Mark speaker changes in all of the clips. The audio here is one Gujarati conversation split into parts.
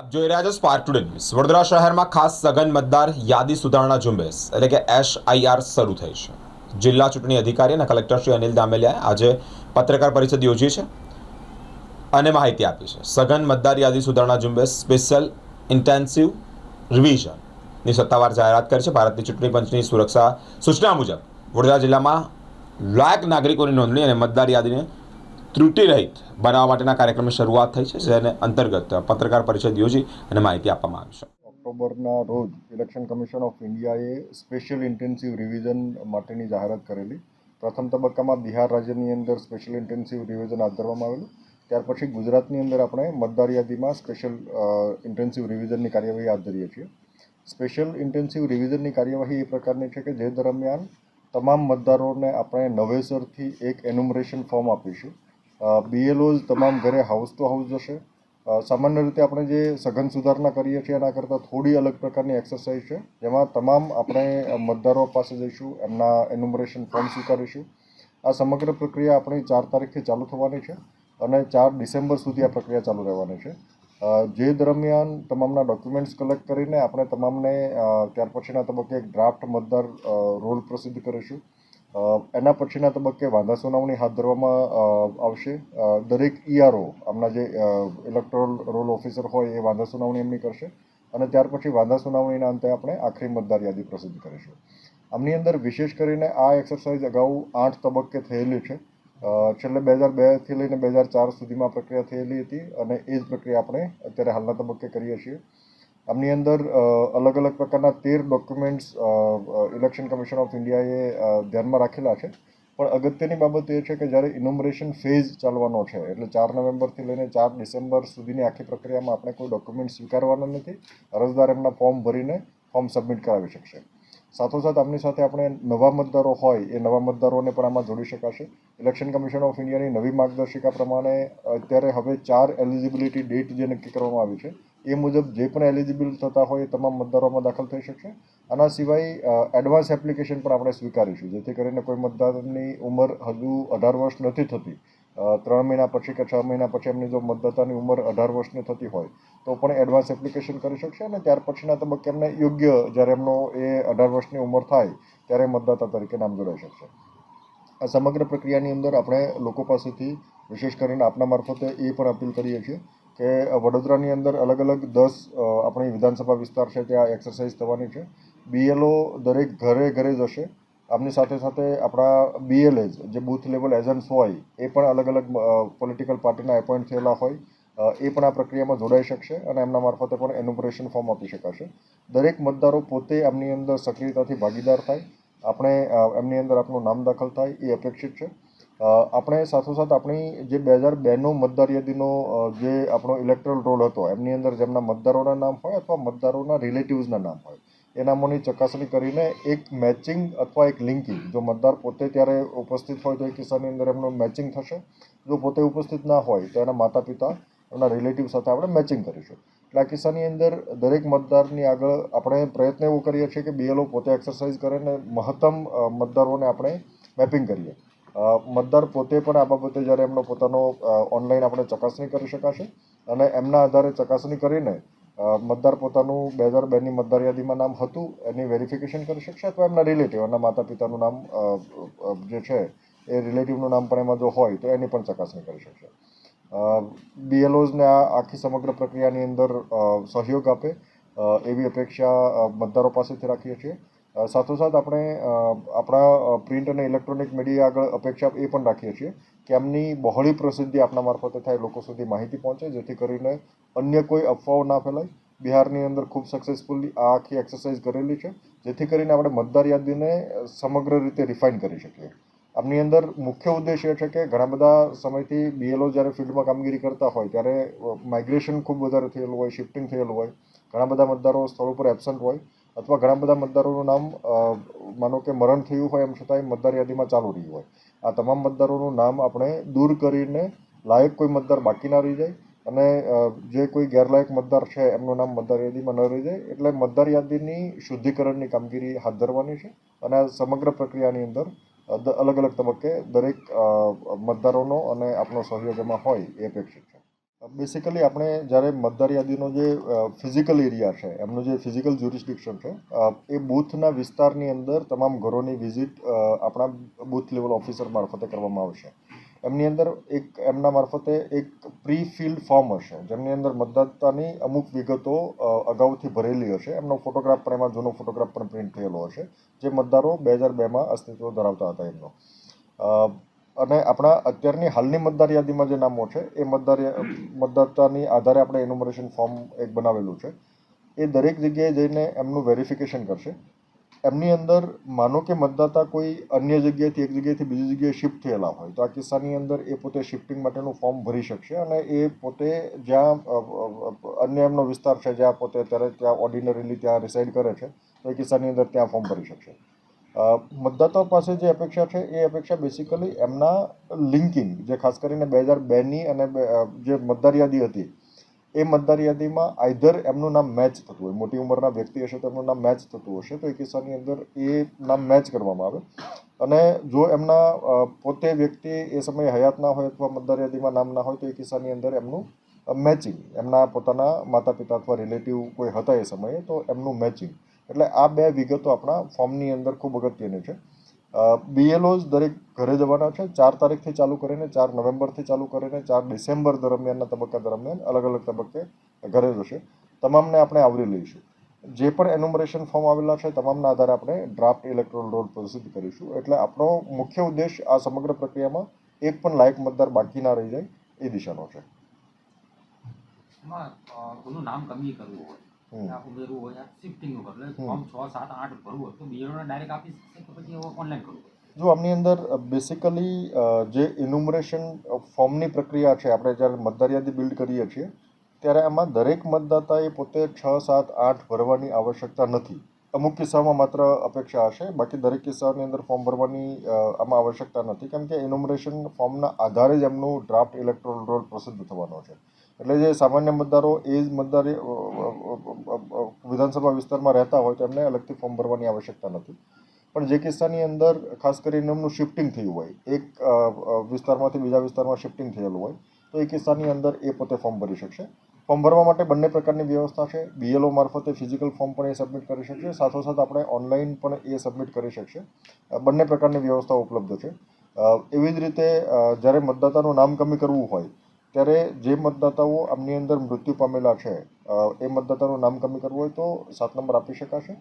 Speaker 1: આપ જોઈ રહ્યા છો સ્પાર્ક ટુડે ન્યૂઝ વડોદરા શહેરમાં ખાસ સઘન મતદાર યાદી સુધારણા ઝુંબેશ એટલે કે એસઆઈઆર શરૂ થઈ છે. જિલ્લા ચૂંટણી અધિકારી અને કલેક્ટર શ્રી અનિલ દામેલિયાએ આજે પત્રકાર પરિષદ યોજી છે અને માહિતી આપી છે. સઘન મતદાર યાદી સુધારણા ઝુંબેશ સ્પેશિયલ ઇન્ટેન્સિવ રિવિઝનની સત્તાવાર જાહેરાત કરી છે. ભારતની ચૂંટણી પંચની સુરક્ષા સૂચના મુજબ વડોદરા જિલ્લામાં લાયક નાગરિકોની નોંધણી અને મતદાર યાદીને ત્રુટિરહિત બનાવવા માટેના કાર્યક્રમની શરૂઆત થઈ છે, જેને અંતર્ગત પત્રકાર પરિષદ યોજી અને માહિતી આપવામાં આવી છે.
Speaker 2: ઓક્ટોબરના રોજ ઇલેક્શન કમિશન ઓફ ઇન્ડિયાએ સ્પેશિયલ ઇન્ટેન્સિવ રિવિઝન માટેની જાહેરાત કરેલી. પ્રથમ તબક્કામાં બિહાર રાજ્યની અંદર સ્પેશિયલ ઇન્ટેન્સિવ રિવિઝન હાથ ધરવામાં આવેલું. ત્યાર પછી ગુજરાતની અંદર આપણે મતદાર યાદીમાં સ્પેશિયલ ઇન્ટેન્સિવ રિવિઝનની કાર્યવાહી હાથ ધરીએ છીએ. સ્પેશિયલ ઇન્ટેન્સિવ રિવિઝનની કાર્યવાહી એ પ્રકારની છે કે જે દરમિયાન તમામ મતદારોને આપણે નવેસરથી એક એન્યુમરેશન ફોર્મ આપીશું. બીએલઓઝ તમામ ઘરે હાઉસ ટુ હાઉસ જશે. સામાન્ય રીતે આપણે જે સઘન સુધારણા કરીએ છીએ, એના કરતાં થોડી અલગ પ્રકારની એક્સરસાઇઝ છે. જેમાં તમામ આપણે મતદારો પાસે જઈશું, એમના એન્યુમરેશન ફોર્મ સ્વીકારીશું. આ સમગ્ર પ્રક્રિયા આપણી ચાર તારીખથી ચાલુ થવાની છે અને ચાર ડિસેમ્બર સુધી આ પ્રક્રિયા ચાલુ રહેવાની છે. જે દરમિયાન તમામના ડોક્યુમેન્ટ્સ કલેક્ટ કરીને આપણે તમામને ત્યાર પછીના તબક્કે એક ડ્રાફ્ટ મતદાર રોલ પ્રસિદ્ધ કરીશું. એના પછીના તબક્કે વાંધા સુનાવણી હાથ ધરવામાં આવશે. દરેક ઈઆરઓ આમના જે ઇલેક્ટોરલ રોલ ઓફિસર હોય એ વાંધા સુનાવણી એમની કરશે. અને ત્યાર પછી વાંધા સુનાવણીના અંતે આપણે આખરી મતદાર યાદી પ્રસિદ્ધ કરીશું. આમની અંદર વિશેષ કરીને આ એક્સરસાઇઝ અગાઉ આઠ તબક્કે થયેલી છે. છેલ્લે બે હજાર બેથી લઈને બે હજાર ચાર સુધીમાં પ્રક્રિયા થયેલી હતી અને એ જ પ્રક્રિયા આપણે અત્યારે હાલના તબક્કે કરીએ છીએ. આમની અંદર અલગ અલગ પ્રકારના તેર ડોક્યુમેન્ટ્સ ઇલેક્શન કમિશન ઓફ ઇન્ડિયાએ ધ્યાનમાં રાખેલા છે. પણ અગત્યની બાબત એ છે કે જ્યારે ઇનોમરેશન ફેઝ ચાલવાનો છે, એટલે ચાર નવેમ્બરથી લઈને ચાર ડિસેમ્બર સુધીની આખી પ્રક્રિયામાં આપણે કોઈ ડોક્યુમેન્ટ સ્વીકારવાના નથી, અરજદાર એમના ફોર્મ ભરીને ફોર્મ સબમિટ કરાવી શકશે. સાથોસાથ આમની સાથે આપણે નવા મતદારો હોય, એ નવા મતદારોને પણ આમાં જોડી શકાશે. ઇલેક્શન કમિશન ઓફ ઇન્ડિયાની નવી માર્ગદર્શિકા પ્રમાણે અત્યારે હવે ચાર એલિજિબિલિટી ડેટ જે નક્કી કરવામાં આવી છે એ મુજબ જે પણ એલિજિબલ થતા હોય એ તમામ મતદારોમાં દાખલ થઈ શકશે. આના સિવાય એડવાન્સ એપ્લિકેશન પણ આપણે સ્વીકારીશું. જેથી કરીને કોઈ મતદારની ઉંમર હજુ અઢાર વર્ષ નથી થતી. ત્રણ મહિના પછી કે છ મહિના પછી એમની જો મતદાતાની ઉંમર અઢાર વર્ષની થતી હોય, તો પણ એડવાન્સ એપ્લિકેશન કરી શકશે અને ત્યાર પછીના તબક્કે એમને યોગ્ય જ્યારે એમનો એ અઢાર વર્ષની ઉંમર થાય, ત્યારે મતદાતા તરીકે નામ જોડાઈ શકશે. આ સમગ્ર પ્રક્રિયાની અંદર આપણે લોકો પાસેથી, વિશેષ કરીને આપના મારફતે એ પણ અપીલ કરીએ છીએ કે વડોદરાની અંદર અલગ અલગ દસ આપણી વિધાનસભા વિસ્તાર છે, ત્યાં એક્સરસાઇઝ થવાની છે. બીએલઓ દરેક ઘરે ઘરે જશે આમની સાથે સાથે આપણા બીએલએજ જે બૂથ લેવલ એજન્ટ્સ હોય, એ પણ અલગ અલગ પોલિટિકલ પાર્ટીના એપોઇન્ટ થયેલા હોય એ પણ આ પ્રક્રિયામાં જોડાઈ શકશે અને એમના મારફતે પણ એન્યુમરેશન ફોર્મ આપી શકાશે. દરેક મતદારો પોતે આમની અંદર સક્રિયતાથી ભાગીદાર થાય. આપણે એમની અંદર આપનું નામ દાખલ થાય, એ અપેક્ષિત છે. આપણે સાથોસાથ આપણી જે બે હજાર બેનો મતદાર યાદીનો જે આપણો ઇલેક્ટ્રલ રોલ હતો, એમની અંદર જેમના મતદારોના નામ હોય અથવા મતદારોના રિલેટિવ્સના નામ હોય, એ નામોની ચકાસણી કરીને એક મેચિંગ અથવા એક લિંકિંગ જો મતદાર પોતે ત્યારે ઉપસ્થિત હોય તો એ કિસ્સાની અંદર એમનું મેચિંગ થશે. જો પોતે ઉપસ્થિત ના હોય તો એના માતા પિતા એમના રિલેટિવ સાથે આપણે મેચિંગ કરીશું. એટલે આ કિસ્સાની અંદર દરેક મતદારની આગળ આપણે પ્રયત્ન એવો કરીએ છીએ કે બીએલઓ પોતે એક્સરસાઇઝ કરે ને મહત્તમ મતદારોને આપણે મેપિંગ કરીએ. મતદાર પોતે પણ આ બાબતે જ્યારે એમનો પોતાનો ઓનલાઈન આપણે ચકાસણી કરી શકાશે અને એમના આધારે ચકાસણી કરીને મતદાર પોતાનું બે હજાર બેની મતદાર યાદીમાં નામ હતું, એની વેરિફિકેશન કરી શકશે અથવા એમના રિલેટિવ એમના માતા પિતાનું નામ જે છે, એ રિલેટિવનું નામ પણ એમાં જો હોય તો એની પણ ચકાસણી કરી શકશે. બીએલઓઝને આ આખી સમગ્ર પ્રક્રિયાની અંદર સહયોગ આપે એવી અપેક્ષા મતદારો પાસેથી રાખીએ છીએ. સાથોસાથ આપણે આપણા પ્રિન્ટ અને ઇલેક્ટ્રોનિક મીડિયા આગળ અપેક્ષા એ પણ રાખીએ છીએ કે એમની બહોળી પ્રસિદ્ધિ આપણા મારફતે થાય, લોકો સુધી માહિતી પહોંચે, જેથી કરીને અન્ય કોઈ અફવાઓ ના ફેલાય. બિહારની અંદર ખૂબ સક્સેસફુલી આ આખી એક્સરસાઇઝ કરેલી છે, જેથી કરીને આપણે મતદાર યાદીને સમગ્ર રીતે રિફાઇન કરી શકીએ. આમની અંદર મુખ્ય ઉદ્દેશ એ છે કે ઘણા બધા સમયથી બીએલઓ જ્યારે ફિલ્ડમાં કામગીરી કરતા હોય, ત્યારે માઇગ્રેશન ખૂબ વધારે થયેલું હોય શિફ્ટિંગ થયેલું હોય. ઘણા બધા મતદારો સ્થળ ઉપર એબસન્ટ હોય. અથવા ઘણા બધા મતદારોનું નામ માનો કે મરણ થયું હોય એમ છતાંય મતદાર યાદીમાં ચાલુ રહ્યું હોય. આ તમામ મતદારોનું નામ આપણે દૂર કરીને લાયક કોઈ મતદાર બાકી ના રહી જાય અને જે કોઈ ગેરલાયક મતદાર છે એમનું નામ મતદાર યાદીમાં ન રહી જાય એટલે મતદાર યાદીની શુદ્ધિકરણની કામગીરી હાથ ધરવાની છે અને આ સમગ્ર પ્રક્રિયાની અંદર અલગ અલગ તબક્કે દરેક મતદારોનો અને આપણો સહયોગ એમાં હોય એ અપેક્ષિત છે. બેસિકલી આપણે જ્યારે મતદાર યાદીનો જે ફિઝિકલ એરિયા છે, એમનું જે ફિઝિકલ જ્યુરિસ્ડિક્શન છે એ બૂથના વિસ્તારની અંદર તમામ ઘરોની વિઝિટ આપણા બૂથ લેવલ ઓફિસર મારફતે કરવામાં આવશે એમની અંદર એક, એમના મારફતે એક પ્રી ફિલ્ડ ફોર્મ હશે, જેમની અંદર મતદાતાની અમુક વિગતો અગાઉથી ભરેલી હશે. એમનો ફોટોગ્રાફ પણ, એમાં જૂનો ફોટોગ્રાફ પણ પ્રિન્ટ થયેલો હશે, જે મતદારો બે હજાર બેમાં અસ્તિત્વ ધરાવતા હતા એમનો. અને આપણા અત્યારની હાલની મતદાર યાદીમાં જે નામો છે, એ મતદાર મતદાતાની આધારે આપણે એન્યુમરેશન ફોર્મ એક બનાવેલું છે. એ દરેક જગ્યાએ જઈને એમનું વેરિફિકેશન કરશે. એમની અંદર માનો કે મતદાતા કોઈ અન્ય જગ્યાએથી, એક જગ્યાએથી બીજી જગ્યાએ શિફ્ટ થયેલા હોય, તો આ કિસ્સાની અંદર એ પોતે શિફ્ટિંગ માટેનું ફોર્મ ભરી શકશે અને એ પોતે જ્યાં અન્ય એમનો વિસ્તાર છે, જ્યાં પોતે અત્યારે ત્યાં ઓર્ડિનરીલી ત્યાં રિસાઇડ કરે છે, તો એ કિસ્સાની અંદર ત્યાં ફોર્મ ભરી શકશે. મતદાતાઓ પાસે જે અપેક્ષા છે એ અપેક્ષા બેસિકલી એમના લિંકિંગ જે ખાસ કરીને બે હજાર બેની અને જે મતદાર યાદી હતી, એ મતદાર યાદીમાં આઈધર એમનું નામ મેચ થતું હોય, મોટી ઉંમરના વ્યક્તિ હશે તો એમનું નામ મેચ થતું હશે, તો એ કિસ્સાની અંદર એ નામ મેચ કરવામાં આવે. અને જો એમના પોતે વ્યક્તિ એ સમયે હયાત ના હોય અથવા મતદાર યાદીમાં નામ ના હોય તો એ કિસ્સાની અંદર એમનું મેચિંગ એમના પોતાના માતા પિતા અથવા રિલેટિવ કોઈ હતા એ સમયે તો એમનું મેચિંગ એટલે આ બે વિગતો આપણા ફોર્મની અંદર ખૂબ અગત્યની છે. બીએલઓઝ દરેક ઘરે જવાના છે. ચાર તારીખથી ચાલુ કરીને, ચાર નવેમ્બરથી ચાલુ કરીને, ચાર ડિસેમ્બર દરમિયાનના તબક્કા દરમિયાન અલગ અલગ તબક્કે ઘરે જશે. તમામને આપણે આવરી લઈશું. જે પણ એન્યુમરેશન ફોર્મ આવેલા છે, તમામના આધારે આપણે ડ્રાફ્ટ ઇલેક્ટ્રોલ રોલ પ્રસિદ્ધ કરીશું. એટલે આપણો મુખ્ય ઉદ્દેશ આ સમગ્ર પ્રક્રિયામાં એક પણ લાયક મતદાર બાકી ના રહી જાય એ દિશાનો છે.
Speaker 3: નામ કમી કરવું હોય? આખું ઉમેરવું હોય શિફ્ટિંગ ઉપર એટલે. ફોર્મ છ સાત આઠ ભરવું હોય તો બીએડઓને ડાયરેક્ટ આપી શકશે કે પછી ઓનલાઈન કરવું
Speaker 2: જો આમની અંદર બેસિકલી જે ઇન્યુમરેશન ફોર્મની પ્રક્રિયા છે આપણે જ્યારે મતદાર યાદી બિલ્ડ કરીએ છીએ ત્યારે આમાં દરેક મતદાતાએ પોતે છ સાત આઠ ભરવાની આવશ્યકતા નથી. અમુક કિસ્સામાં માત્ર અપેક્ષા હશે બાકી દરેક કિસ્સાની અંદર ફોર્મ ભરવાની આમાં આવશ્યકતા નથી. કેમ કે ઇન્યુમરેશન ફોર્મના આધારે જ એમનું ડ્રાફ્ટ ઇલેક્ટ્રોલ રોલ પ્રસિદ્ધ થવાનો છે. એટલે જે સામાન્ય મતદારો એ જ મતદાર વિધાનસભા વિસ્તારમાં રહેતા હોય તેમને અલગથી ફોર્મ ભરવાની આવશ્યકતા નથી. પણ જે કિસ્સાની અંદર ખાસ કરીને એમનું શિફ્ટિંગ થયું હોય, એક વિસ્તારમાંથી બીજા વિસ્તારમાં શિફ્ટિંગ થયેલું હોય, તો એ કિસ્સાની અંદર એ પોતે ફોર્મ ભરી શકશે. ફોર્મ ભરવા માટે બંને પ્રકારની વ્યવસ્થા છે. બીએલઓ મારફતે ફિઝિકલ ફોર્મ પણ એ સબમિટ કરી શકશે. સાથોસાથ આપણે ઓનલાઈન પણ એ સબમિટ કરી શકશે. બંને પ્રકારની વ્યવસ્થા ઉપલબ્ધ છે. એવી જ રીતે જ્યારે મતદાતાનું નામ કમી કરવું હોય ત્યારે જે મતદાતાઓ આમની અંદર મૃત્યુ પામેલા છે એ મતદાતાનું નામ કમી કરવું હોય તો સાત નંબર આપી શકાશે.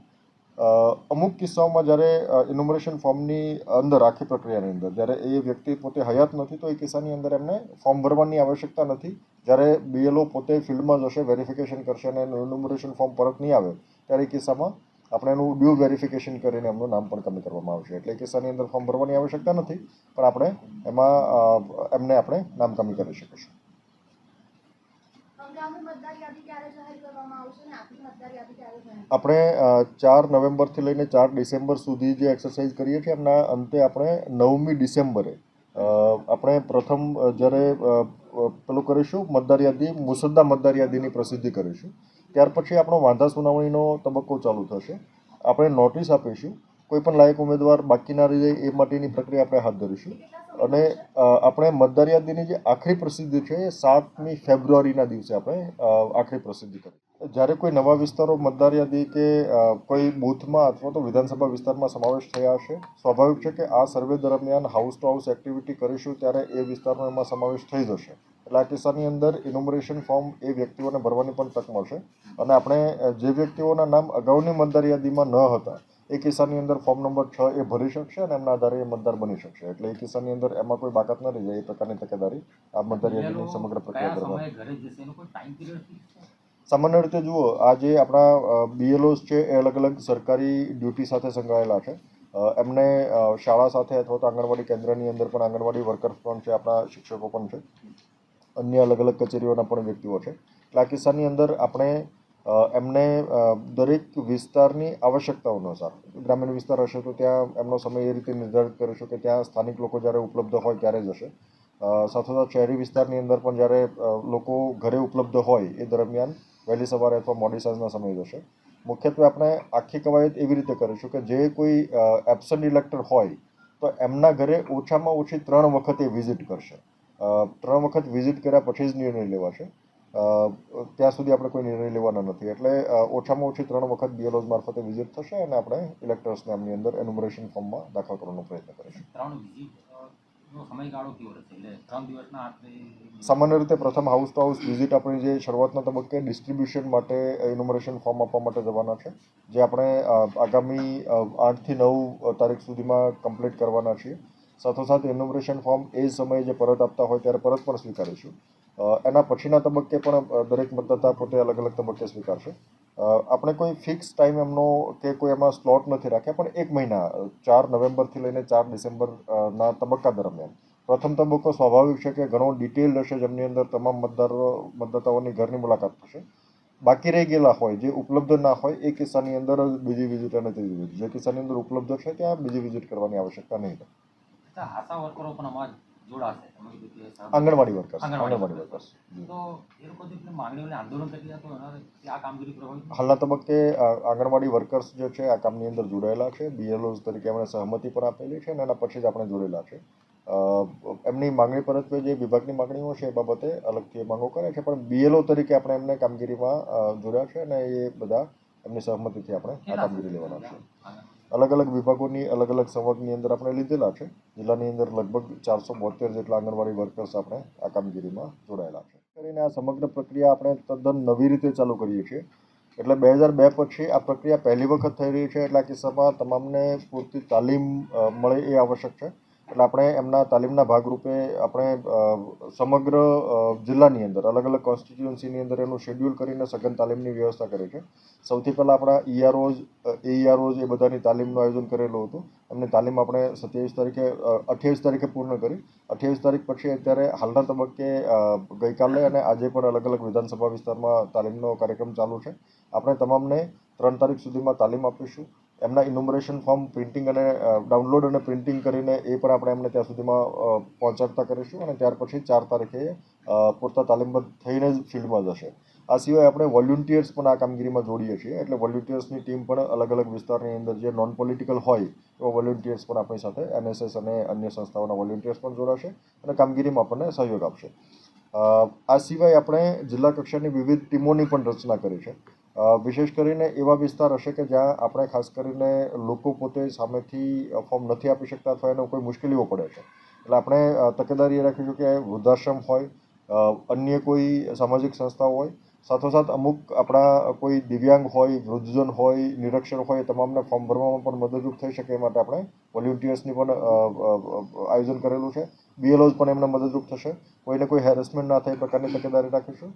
Speaker 2: અમુક કિસ્સાઓમાં જ્યારે ઇન્યુમરેશન ફોર્મની અંદર આખી પ્રક્રિયાની અંદર, જ્યારે એ વ્યક્તિ પોતે હયાત નથી તો એ કિસ્સાની અંદર એમને ફોર્મ ભરવાની આવશ્યકતા નથી. જ્યારે બીએલઓ પોતે ફિલ્ડમાં જશે વેરિફિકેશન કરશે અને એનું ઇન્યુમરેશન ફોર્મ પરત નહીં આવે, ત્યારે એ કિસ્સામાં આપણે એનું ડ્યુ વેરિફિકેશન કરીને એમનું નામ પણ કમી કરવામાં આવશે. એટલે એ કિસ્સાની અંદર ફોર્મ ભરવાની આવશ્યકતા નથી, પણ આપણે એમાં એમને આપણે નામ કમી કરી શકીશું
Speaker 4: હંગામી મતદાર યાદી ક્યારે જાહેર કરવામાં આવશે અને આખરી મતદાર યાદી ક્યારે જાહેર
Speaker 2: આપણે ચાર નવેમ્બરથી લઈને ચાર ડિસેમ્બર સુધી જે એક્સરસાઇઝ કરીએ છીએ, એમના અંતે આપણે નવમી ડિસેમ્બરે આપણે પ્રથમ જ્યારે પેલું કરીશું, મતદાર યાદી, મુસદ્દા મતદાર યાદીની પ્રસિદ્ધિ કરીશું. ત્યાર પછી આપણો વાંધા સુનાવણીનો તબક્કો ચાલુ થશે. આપણે નોટિસ આપીશું કોઈ પણ લાયક ઉમેદવાર બાકી ના રહી જાય એ માટેની પ્રક્રિયા આપણે હાથ ધરીશું. અને આપણે મતદાર યાદીની જે આખરી પ્રસિદ્ધિ છે એ સાતમી ફેબ્રુઆરીના દિવસે આપણે આખરી પ્રસિદ્ધિ કરી. જ્યારે કોઈ નવા વિસ્તારો મતદાર યાદી કે કોઈ બૂથમાં અથવા તો વિધાનસભા વિસ્તારમાં સમાવેશ થયા હશે, સ્વાભાવિક છે કે આ સર્વે દરમિયાન હાઉસ ટુ હાઉસ એક્ટિવિટી કરીશું ત્યારે એ વિસ્તારનો એમાં સમાવેશ થઈ જશે. એટલે આ કિસ્સાની અંદર ઇન્યુમરેશન ફોર્મ એ વ્યક્તિઓને ભરવાની પણ તક મળશે. અને આપણે જે વ્યક્તિઓના નામ અગાઉની મતદાર યાદીમાં ન હતા એ કિસ્સાની અંદર ફોર્મ નંબર છ એ ભરી શકશે અને એમના આધારે એ મતદાર બની શકશે. એટલે એ કિસ્સાની અંદર એમાં કોઈ બાકાત ન રહી. જાય એ પ્રકારની તકેદારી આ મતદાર યાદીની સમગ્ર પ્રક્રિયા દરમિયાન. સામાન્ય રીતે જુઓ આ જે આપણા બીએલઓસ છે એ અલગ અલગ સરકારી ડ્યુટી સાથે સંકળાયેલા છે. એમને શાળા સાથે અથવા તો આંગણવાડી કેન્દ્રની અંદર પણ આંગણવાડી વર્કર્સ પણ છે આપણા શિક્ષકો પણ છે. અન્ય અલગ અલગ કચેરીઓના પણ વ્યક્તિઓ છે. એટલે આ કિસ્સાની અંદર આપણે એમને દરેક વિસ્તારની આવશ્યકતાઓ અનુસાર. ગ્રામીણ વિસ્તાર હશે તો ત્યાં એમનો સમય એ રીતે નિર્ધારિત કરીશું કે ત્યાં સ્થાનિક લોકો જ્યારે ઉપલબ્ધ હોય ત્યારે જશે સાથોસાથ શહેરી વિસ્તારની અંદર પણ જ્યારે લોકો ઘરે ઉપલબ્ધ હોય એ દરમિયાન વહેલી સવારે અથવા મોડી સાંજના સમય જશે મુખ્યત્વે આપણે આખી કવાયત એવી રીતે કરીશું કે જે કોઈ એબસન્ટ ઇલેક્ટર હોય તો એમના ઘરે ઓછામાં ઓછી ત્રણ વખત એ વિઝિટ કરશે. ત્રણ વખત વિઝિટ કર્યા પછી જ નિર્ણય લેવાશે. ત્યાં સુધી આપણે કોઈ નિર્ણય લેવાના નથી. એટલે ઓછામાં ઓછી ત્રણ વખત બીએલઓઝ મારફતે વિઝિટ થશે અને આપણે ઇલેક્ટર્સને આમની અંદર એન્યુમરેશન ફોર્મમાં દાખલ કરવાનો પ્રયત્ન કરીશું.
Speaker 3: ત્રણ
Speaker 2: સામાન્ય રીતે પ્રથમ હાઉસ ટુ હાઉસ વિઝિટ આપણી જે શરૂઆતના તબક્કે ડિસ્ટ્રીબ્યુશન માટે ઇન્યુમરેશન ફોર્મ આપવા માટે જવાના છે. જે આપણે આગામી આઠથી નવ તારીખ સુધીમાં કમ્પ્લીટ કરવાના છીએ. સાથોસાથ ઇન્યુમરેશન ફોર્મ એ સમયે જે પરત આપતા હોય ત્યારે પરત પણ સ્વીકારીશું. એના પછીના તબક્કે પણ દરેક મતદાતા પોતે અલગ અલગ તબક્કે સ્વીકારશે. આપણે કોઈ ફિક્સ ટાઈમ એમનો કે કોઈ એમાં સ્લોટ નથી રાખ્યા, પણ એક મહિના ચાર નવેમ્બરથી લઈને ચાર ડિસેમ્બરના તબક્કા દરમિયાન. પ્રથમ તબક્કો સ્વાભાવિક છે કે ઘણો ડિટેલ હશે, જેમની અંદર તમામ મતદારો, મતદાતાઓની ઘરની મુલાકાત થશે. બાકી રહી ગયેલા હોય, જે ઉપલબ્ધ ના હોય, એ કિસ્સાની અંદર બીજી વિઝિટ અને ત્રીજી વિઝિટ જે કિસ્સાની અંદર ઉપલબ્ધ છે, ત્યાં બીજી વિઝિટ કરવાની આવશ્યકતા નહીં રહે.
Speaker 3: આશા વર્કરો પણ અમાર જોડાશે.
Speaker 2: Anganwadi workers
Speaker 3: anganwadi workers. તો એ લોકો જે માંગણીઓને આંદોલન કરી તો આ કામગીરી પ્રભાવિત
Speaker 2: હાલના તબક્કે આંગણવાડી વર્કર્સ જે છે આ કામની અંદર જોડાયેલા છે. બીએલઓઝ તરીકે એમણે સહમતિ પણ આપેલી છે અને એના પછી જ આપણે જોડેલા છે. એમની માંગણી પરત્વે જે વિભાગની માંગણીઓ છે એ બાબતે અલગથી માંગો કરે છે પણ બીએલઓ તરીકે આપણે એમને કામગીરીમાં જોડ્યા છે અને એ બધા એમની સહમતિથી આપણે આ કામગીરી લેવાના છે. અલગ અલગ વિભાગોની અલગ અલગ સંવર્ગની અંદર આપણે લીધેલા છે. જિલ્લાની અંદર લગભગ ચારસો બોતેર જેટલા આંગણવાડી વર્કર્સ આપણે આ કામગીરીમાં જોડાયેલા છે. કરીને આ સમગ્ર પ્રક્રિયા આપણે તદ્દન નવી રીતે ચાલુ કરીએ છીએ. એટલે બે હજાર બે પછી આ પ્રક્રિયા પહેલી વખત થઈ રહી છે. એટલે આ કિસ્સામાં તમામને પૂરતી તાલીમ મળે એ આવશ્યક છે. એટલે આપણે એમના તાલીમના ભાગરૂપે આપણે સમગ્ર જિલ્લાની અંદર અલગ અલગ કોન્સ્ટિટ્યુઅન્સીની અંદર એનું શેડ્યુલ કરીને સઘન તાલીમની વ્યવસ્થા કરી છે. સૌથી પહેલાં આપણા ઈઆરઓઝ એઈઆરઓઝ એ બધાની તાલીમનું આયોજન કરેલું હતું. એમની તાલીમ આપણે સત્યાવીસ તારીખે અઠ્યાવીસ તારીખે પૂર્ણ કરી. અઠ્યાવીસ તારીખ પછી અત્યારે હાલના તબક્કે ગઈકાલે અને આજે પણ અલગ અલગ વિધાનસભા વિસ્તારમાં તાલીમનો કાર્યક્રમ ચાલુ છે. આપણે તમામને ત્રણ તારીખ સુધીમાં તાલીમ આપીશું. એમના ઇન્યુમરેશન ફોર્મ પ્રિન્ટિંગ અને ડાઉનલોડ અને પ્રિન્ટિંગ કરીને એ પણ આપણે એમને ત્યાં સુધીમાં પહોંચાડતા કરીશું અને ત્યાર પછી ચાર તારીખે પૂરતા તાલીમબદ્ધ થઈને જ ફિલ્ડમાં જશે. આ સિવાય આપણે વોલ્યુન્ટિયર્સ પણ આ કામગીરીમાં જોડીએ છીએ. એટલે વોલ્યુન્ટિયર્સની ટીમ પણ અલગ અલગ વિસ્તારની અંદર જે નોન પોલિટિકલ હોય, એવા વોલ્યુન્ટિયર્સ પણ આપણી સાથે એનએસએસ અને અન્ય સંસ્થાઓના વોલ્યુન્ટિયર્સ પણ જોડાશે અને કામગીરીમાં આપણને સહયોગ આપશે. આ સિવાય આપણે જિલ્લા કક્ષાની વિવિધ ટીમોની પણ રચના કરી છે. વિશેષ કરીને એવા વિસ્તાર હશે કે જ્યાં આપણે ખાસ કરીને લોકો પોતે સામેથી ફોર્મ નથી આપી શકતા અથવા એને કોઈ મુશ્કેલીઓ પડે છે. એટલે આપણે તકેદારી એ રાખીશું કે વૃદ્ધાશ્રમ હોય અન્ય કોઈ સામાજિક સંસ્થા હોય, સાથોસાથ અમુક આપણા કોઈ દિવ્યાંગ હોય, વૃદ્ધજન હોય, નિરક્ષર હોય તમામને ફોર્મ ભરવામાં પણ મદદરૂપ થઈ શકે એ માટે આપણે વોલ્યુન્ટિયર્સની પણ આયોજન કરેલું છે. બીએલઓઝ પણ એમને મદદરૂપ થશે. કોઈને કોઈ હેરેસમેન્ટ ના થાય એ પ્રકારની તકેદારી રાખીશું.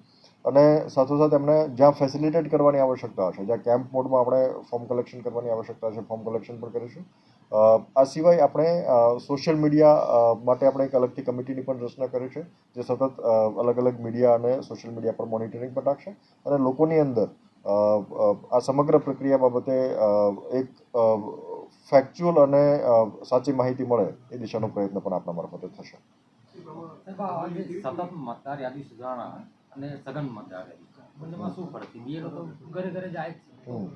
Speaker 2: અને સાથોસાથ એમને જ્યાં ફેસિલિટેટ કરવાની આવશ્યકતા હશે, જ્યાં કેમ્પ મોડમાં આપણે ફોર્મ કલેક્શન કરવાની આવશ્યકતા છે ફોર્મ કલેક્શન પણ કરીશું. આ સિવાય આપણે સોશિયલ મીડિયા માટે આપણે એક અલગથી કમિટીની પણ રચના કરી છે, જે સતત અલગ અલગ મીડિયા અને સોશિયલ મીડિયા પર મોનિટરિંગ પણ રાખશે. અને લોકોની અંદર આ સમગ્ર પ્રક્રિયા બાબતે એક ફેક્ચ્યુઅલ અને સાચી માહિતી મળે એ દિશાનો પ્રયત્ન પણ આપણા મારફતે થશે.
Speaker 3: સતત મતદાર યાદી સુધારણા અને સઘન મતદાર યાદી. બંનેમાં શું ફરક? ઘરે ઘરે જાય છે.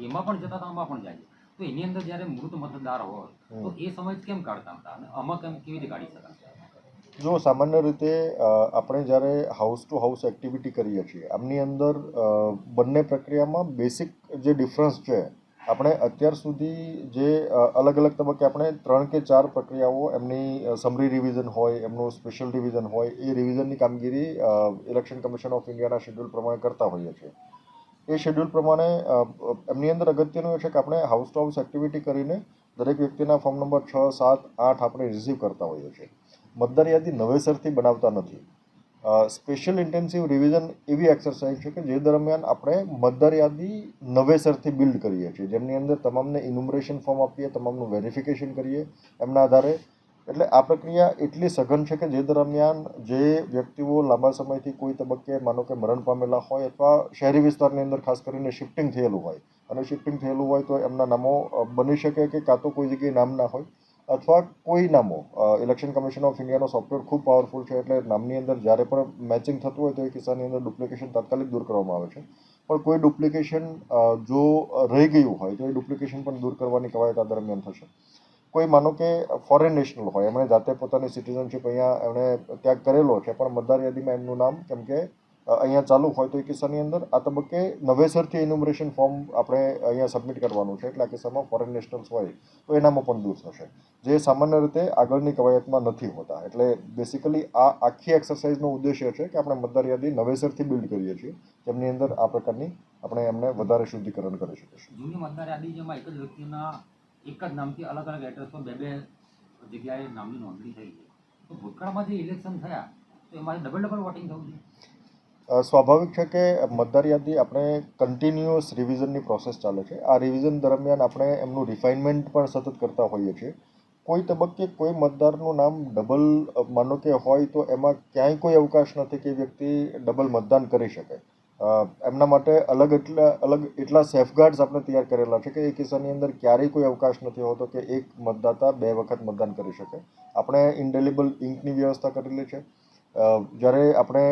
Speaker 3: એમાં પણ જતા આમાં પણ જાય છે. તો એની અંદર જ્યારે મૃત મતદાર હોય તો એ સમય કેમ કાઢતા હતા અને આમાં કેમ કેવી રીતે કાઢી શકાય?
Speaker 2: જો સામાન્ય રીતે આપણે જ્યારે હાઉસ ટુ હાઉસ એક્ટિવિટી કરીએ છીએ આમની અંદર બંને પ્રક્રિયામાં બેસિક જે ડિફરન્સ છે આપણે અત્યાર સુધી જે અલગ અલગ તબક્કે આપણે ત્રણ કે ચાર પ્રક્રિયાઓ એમની સમરી રિવિઝન હોય, એમનું સ્પેશિયલ રિવિઝન હોય, એ રિવિઝનની કામગીરી ઇલેક્શન કમિશન ઓફ ઇન્ડિયાના શેડ્યુલ પ્રમાણે કરતા હોઈએ છીએ. એ શેડ્યુલ પ્રમાણે એમની અંદર અગત્યનું એ છે કે આપણે હાઉસ ટુ હાઉસ એક્ટિવિટી કરીને દરેક વ્યક્તિના ફોર્મ નંબર છ, સાત, આઠ આપણે રિસીવ કરતા હોઈએ છીએ. મતદાર યાદી નવેસરથી બનાવતા નથી. સ્પેશિયલ ઇન્ટેન્સિવ રિવિઝન એવી એક્સરસાઇઝ છે કે જે દરમિયાન આપણે મતદાર યાદી નવેસરથી બિલ્ડ કરીએ છીએ. જેમની અંદર તમામને ઇન્યુમરેશન ફોર્મ આપીએ, તમામનું વેરિફિકેશન કરીએ એમના આધારે. એટલે આ પ્રક્રિયા એટલી સઘન છે કે જે દરમિયાન જે વ્યક્તિઓ લાંબા સમયથી કોઈ તબક્કે માનો કે મરણ પામેલા હોય અથવા શહેરી વિસ્તારની અંદર ખાસ કરીને શિફ્ટિંગ થયેલું હોય. અને શિફ્ટિંગ થયેલું હોય તો એમના નામો બની શકે કે કાં તો કોઈ જગ્યાએ નામ ના હોય. અથવા કોઈ નામો ઇલેક્શન કમિશન ઓફ ઇન્ડિયાનો સોફ્ટવેર ખૂબ પાવરફુલ છે એટલે નામની અંદર જ્યારે પણ મેચિંગ થતું હોય તો એ કિસ્સાની અંદર ડુપ્લિકેશન તાત્કાલિક દૂર કરવામાં આવે છે. પણ કોઈ ડુપ્લિકેશન જો રહી ગયું હોય તો એ ડુપ્લિકેશન પણ દૂર કરવાની કવાયત આ દરમિયાન થશે. કોઈ માનો કે ફોરેન નેશનલ હોય, એમણે જાતે પોતાની સિટીઝનશીપ અહીંયા એમણે ત્યાગ કરેલો છે, પણ મતદાર યાદીમાં એમનું નામ, કેમ કે અહીંયા ચાલુ હોય તો એ કિસ્સાની અંદર આ તબક્કે નવેસરથી ઇન્યુમરેશન ફોર્મ આપણે અહીંયા સબમિટ કરવાનું છે. એટલે આ કિસ્સામાં ફોરેન નેશનલ્સ હોય તો એનામાં પણ દૂર થશે. જે સામાન્ય રીતે આગળની કવાયતમાં નથી હોતા. એટલે બેસિકલી આ આખી એક્સરસાઇઝનો ઉદ્દેશ્ય છે કે આપણે મતદાર યાદી નવેસરથી બિલ્ડ કરીએ છીએ. જેમની અંદર આ પ્રકારની આપણે એમને વધારે શુદ્ધિકરણ કરી શકીશું.
Speaker 3: જૂની મતદાર યાદી જેમાં એક જ વ્યક્તિના એક જ નામથી અલગ અલગ એડ્રેસ પર બે બે જગ્યાએ નામની નોંધણી થઈ છે. તો ભૂતકાળમાં જે ઇલેક્શન થયા તો એમાં ડબલ ડબલ વોટિંગ થવું
Speaker 2: અ, સ્વાભાવિક છે કે મતદાર યાદી આપણે કન્ટિન્યુઅસ રિવિઝનની પ્રોસેસ ચાલે છે. આ રિવિઝન દરમિયાન આપણે એમનું રિફાઇનમેન્ટ પણ સતત કરતા હોઈએ છીએ. કોઈ તબક્કે કોઈ મતદારનું નામ ડબલ માનો કે હોય તો એમાં ક્યાંય કોઈ અવકાશ નથી કે વ્યક્તિ ડબલ મતદાન કરી શકે. એમના માટે અલગ એટલા અલગ એટલા સેફગાર્ડ્સ આપણે તૈયાર કરેલા છે કે એ કિસ્સાની અંદર ક્યારેય કોઈ અવકાશ નથી હોતો કે એક મતદાતા બે વખત મતદાન કરી શકે. આપણે ઇન્ડેલિબલ ઇંકની વ્યવસ્થા કરેલી છે. જ્યારે આપણે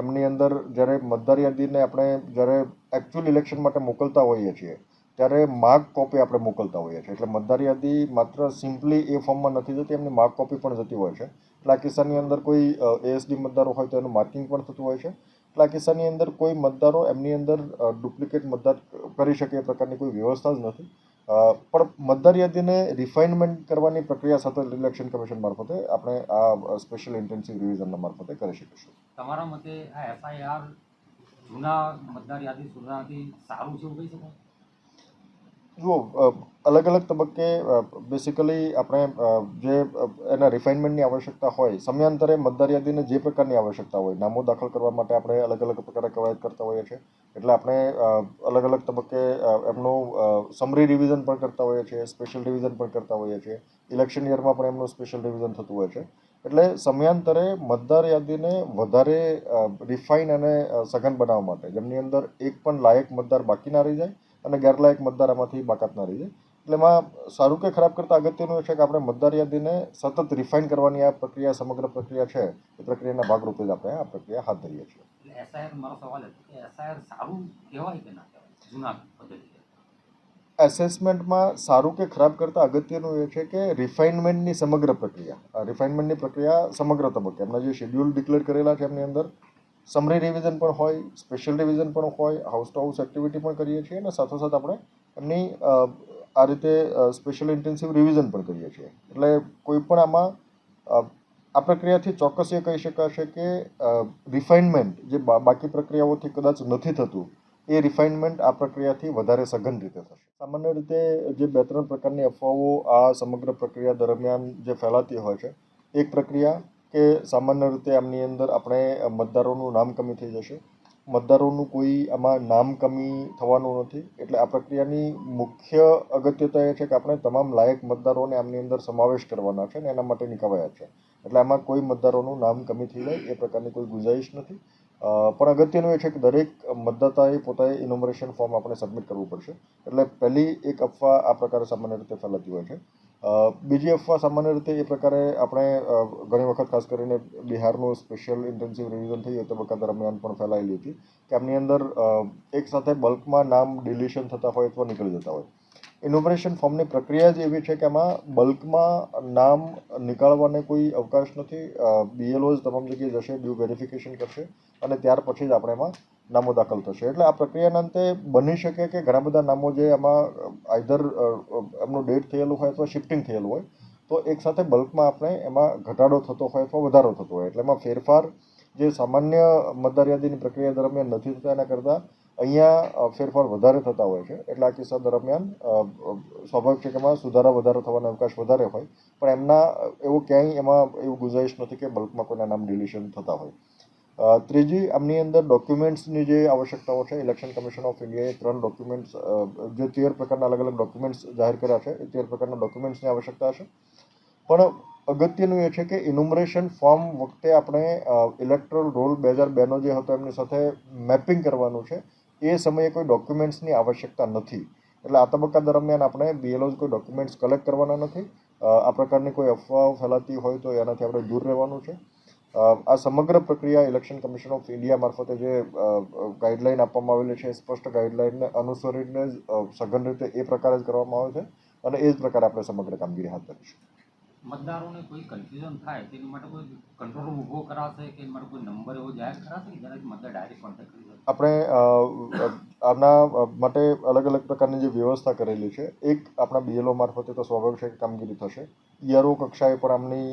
Speaker 2: એમની અંદર જ્યારે મતદાર યાદીને આપણે જ્યારે એકચ્યુઅલ ઇલેક્શન માટે મોકલતા હોઈએ છીએ, ત્યારે માર્ક કોપી આપણે મોકલતા હોઈએ છીએ. એટલે મતદાર યાદી માત્ર સિમ્પલી એ ફોર્મમાં નથી જતી એમની માર્ક કોપી પણ જતી હોય છે. એટલે આ કિસ્સાની અંદર કોઈ એએસડી મતદારો હોય તો એનું માર્કિંગ પણ થતું હોય છે. એટલે આ કિસ્સાની અંદર કોઈ મતદારો એમની અંદર ડુપ્લિકેટ મતદાર કરી શકે એ પ્રકારની કોઈ વ્યવસ્થા જ નથી. પણ મતદાર યાદીને રિફાઇનમેન્ટ કરવાની પ્રક્રિયા સાથે ઇલેક્શન કમિશન મારફતે આપણે આ સ્પેશિયલ ઇન્ટેન્સિવ રિવિઝનના મારફતે કરી શકીશું.
Speaker 3: તમારા મતે આ એફઆઈઆર જૂના મતદાર યાદી સુધારાથી સારું છે એવું કહી શકાય?
Speaker 2: જુઓ અલગ અલગ તબક્કે બેસિકલી આપણે જે એના રિફાઇનમેન્ટની આવશ્યકતા હોય, સમયાંતરે મતદાર યાદીને જે પ્રકારની આવશ્યકતા હોય, નામો દાખલ કરવા માટે આપણે અલગ અલગ પ્રકારે કવાયત કરતા હોઈએ છીએ. એટલે આપણે અલગ અલગ તબક્કે એમનું સમરી રિવિઝન પણ કરતા હોઈએ છીએ સ્પેશિયલ રિવિઝન પણ કરતા હોઈએ છીએ. ઇલેક્શન યરમાં પણ એમનું સ્પેશિયલ રિવિઝન થતું હોય છે. એટલે સમયાંતરે મતદાર યાદીને વધારે રિફાઇન અને સઘન બનાવવા માટે, જેમની અંદર એક પણ લાયક મતદાર બાકી ના રહી જાય અને ગેરલાયક મતદાર આમાંથી બાકાત ના રહી જાય. એટલે એમાં સારું કે ખરાબ કરતાં અગત્યનું એ છે કે આપણે મતદાર યાદીને સતત રિફાઇન કરવાની આ પ્રક્રિયા સમગ્ર પ્રક્રિયા છે એ પ્રક્રિયાના ભાગરૂપે જ આપણે આ પ્રક્રિયા હાથ ધરીએ છીએ.
Speaker 3: એસઆઈઆર મારો સવાલ હતો એસઆઈઆર સારું કહેવાય કે ના કહેવાય? જૂના પદ્ધતિ
Speaker 2: એસેસમેન્ટમાં સારું કે ખરાબ કરતાં અગત્યનું એ છે કે રિફાઇનમેન્ટની સમગ્ર પ્રક્રિયા. રિફાઇનમેન્ટની પ્રક્રિયા સમગ્ર તબક્કે. એમના જે શેડ્યુલ ડિક્લેર કરેલા છે એમની અંદર સમરી રિવિઝન પણ હોય, સ્પેશિયલ રિવિઝન પણ હોય હાઉસ ટુ હાઉસ એક્ટિવિટી પણ કરીએ છીએ અને સાથોસાથ આપણે એમની આ રીતે સ્પેશિયલ ઇન્ટેન્સિવ રિવિઝન પણ કરીએ છીએ. એટલે કોઈ પણ આમાં આ પ્રક્રિયાથી ચોક્કસ એ કહી શકાશે કે રિફાઇનમેન્ટ જે બાકી પ્રક્રિયાઓથી કદાચ નથી થતું, એ રિફાઇનમેન્ટ આ પ્રક્રિયાથી વધારે સઘન રીતે થશે. સામાન્ય રીતે જે બે ત્રણ પ્રકારની અફવાઓ આ સમગ્ર પ્રક્રિયા દરમિયાન જે ફેલાતી હોય છે, એક પ્રક્રિયા કે સામાન્ય રીતે આમની અંદર આપણે મતદારોનું નામ કમી થઈ જશે. મતદારોનું કોઈ આમાં નામ કમી થવાનું નથી. એટલે આ પ્રક્રિયાની મુખ્ય અગત્યતા એ છે કે આપણે તમામ લાયક મતદારોને આમની અંદર સમાવેશ કરવાના છે અને એના માટેની કવાયત છે. એટલે આમાં કોઈ મતદારોનું નામ કમી થઈ જાય, એ પ્રકારની કોઈ ગુંજાઈશ નથી. પણ અગત્યનું એ છે કે દરેક મતદાતાએ પોતાએ ઇનોમરેશન ફોર્મ આપણે સબમિટ કરવું પડશે. એટલે પહેલી એક અફવા આ પ્રકારે સામાન્ય રીતે ફેલાતી હોય છે. બીજી અફવા સામાન્ય રીતે એ પ્રકારે આપણે ઘણી વખત ખાસ કરીને બિહારનું સ્પેશિયલ ઇન્ટેન્સિવ રિવિઝન થયું એ તબક્કા દરમિયાન પણ ફેલાયેલી હતી, કે આમની અંદર એક સાથે બલ્કમાં નામ ડિલિશન થતા હોય અથવા નીકળી જતા હોય. ઇનોમરેશન ફોર્મની પ્રક્રિયા જ એવી છે કે આમાં બલ્કમાં નામ નીકાળવાને કોઈ અવકાશ નથી બીએલઓઝ તમામ જગ્યાએ જશે ડ્યુ વેરિફિકેશન કરશે, અને ત્યાર પછી જ આપણે એમાં નામો દાખલ થશે. એટલે આ પ્રક્રિયાના અંતે બની શકે કે ઘણા બધા નામો જે એમાં આઈધર એમનું ડેટ થયેલું હોય અથવા શિફ્ટિંગ થયેલું હોય, તો એક સાથે બલ્કમાં આપણે એમાં ઘટાડો થતો હોય અથવા વધારો થતો હોય. એટલે એમાં ફેરફાર જે સામાન્ય મતદાર પ્રક્રિયા દરમિયાન નથી થતા, એના કરતાં અહીંયા ફેરફાર વધારે થતા હોય છે. એટલે આ કિસ્સા દરમિયાન સ્વાભાવિક છે કે એમાં સુધારા વધારો થવાનો અવકાશ વધારે હોય. પણ એમના એવું ક્યાંય એમાં એવું ગુંજાઈશ નથી કે બલ્કમાં કોઈના નામ ડિલિશન થતા હોય. ત્રીજી આમની અંદર ડોક્યુમેન્ટ્સની જે આવશ્યકતાઓ છે, ઇલેક્શન કમિશન ઓફ ઇન્ડિયાએ ત્રણ ડોક્યુમેન્ટ્સ જે તેર પ્રકારના અલગ અલગ ડોક્યુમેન્ટ્સ જાહેર કર્યા છે, એ તેર પ્રકારના ડોક્યુમેન્ટ્સની આવશ્યકતા છે. પણ અગત્યનું એ છે કે ઇન્યુમરેશન ફોર્મ વખતે આપણે ઇલેક્ટ્રોલ રોલ બે હજાર બેનો જે હતો એમની સાથે મેપિંગ કરવાનું છે. એ સમયે કોઈ ડોક્યુમેન્ટ્સની આવશ્યકતા નથી. એટલે આ તબક્કા દરમિયાન આપણે બીએલઓઝ કોઈ ડોક્યુમેન્ટ્સ કલેક્ટ કરવાના નથી. આ પ્રકારની કોઈ અફવાઓ ફેલાતી હોય તો એનાથી આપણે દૂર રહેવાનું છે. આ સમગ્ર પ્રક્રિયા ઇલેક્શન કમિશન ઓફ ઇન્ડિયા મારફતે જે ગાઈડલાઈન આપવામાં આવેલી છે, સ્પષ્ટ ગાઈડલાઈનને અનુસરીને સઘન રીતે એ પ્રકારે જ કરવામાં આવે છે અને એ જ પ્રકારે આપણે સમગ્ર કામગીરી હાથ ધરીશું.
Speaker 3: મતદારોને કોઈ કન્ફ્યુઝન થાય તેની માટે કોઈ કંટ્રોલ ઊભો કરાશે કે માટે કોઈ નંબર એવો જાહેર કરાશે કે જેનાથી મતદાર ડાયરેક્ટ કોન્ટેક્ટ કરી
Speaker 2: આપણે આના માટે અલગ અલગ પ્રકારની જે વ્યવસ્થા કરેલી છે, એક આપણા બીએલઓ મારફતે તો સ્વાભાવિક છે કે કામગીરી થશે. ઈઆરઓ કક્ષાએ પણ આમની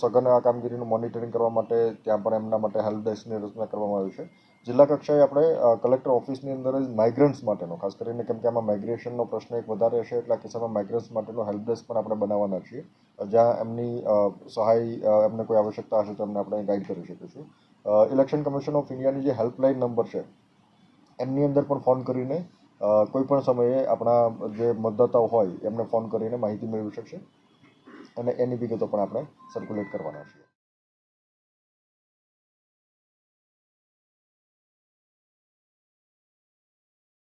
Speaker 2: સઘન આ કામગીરીનું મોનિટરિંગ કરવા માટે, ત્યાં પણ એમના માટે હેલ્પ ડેસ્કની રચના કરવામાં આવી છે. જિલ્લા કક્ષાએ આપણે કલેક્ટર ઓફિસની અંદર જ માઇગ્રન્ટ્સ માટેનો, ખાસ કરીને કેમ કે આમાં માઇગ્રેશનનો પ્રશ્ન એક વધારે હશે એટલે આ કિસ્સામાં માઇગ્રન્ટ્સ માટેનો હેલ્પ પણ આપણે બનાવવાના છીએ. જ્યાં એમની સહાય એમને કોઈ આવશ્યકતા હશે તો એમને આપણે ગાઈડ કરી શકીશું. ઇલેક્શન કમિશન ઓફ ઇન્ડિયાની જે હેલ્પલાઇન નંબર છે, એમની અંદર પણ ફોન કરીને કોઈપણ કોઈ પણ સમયે આપણા જે મતદાતાઓ હોય એમને ફોન કરીને માહિતી મેળવી શકશે. અને એની વિગતો પણ આપણે સર્ક્યુલેટ કરવાના છીએ.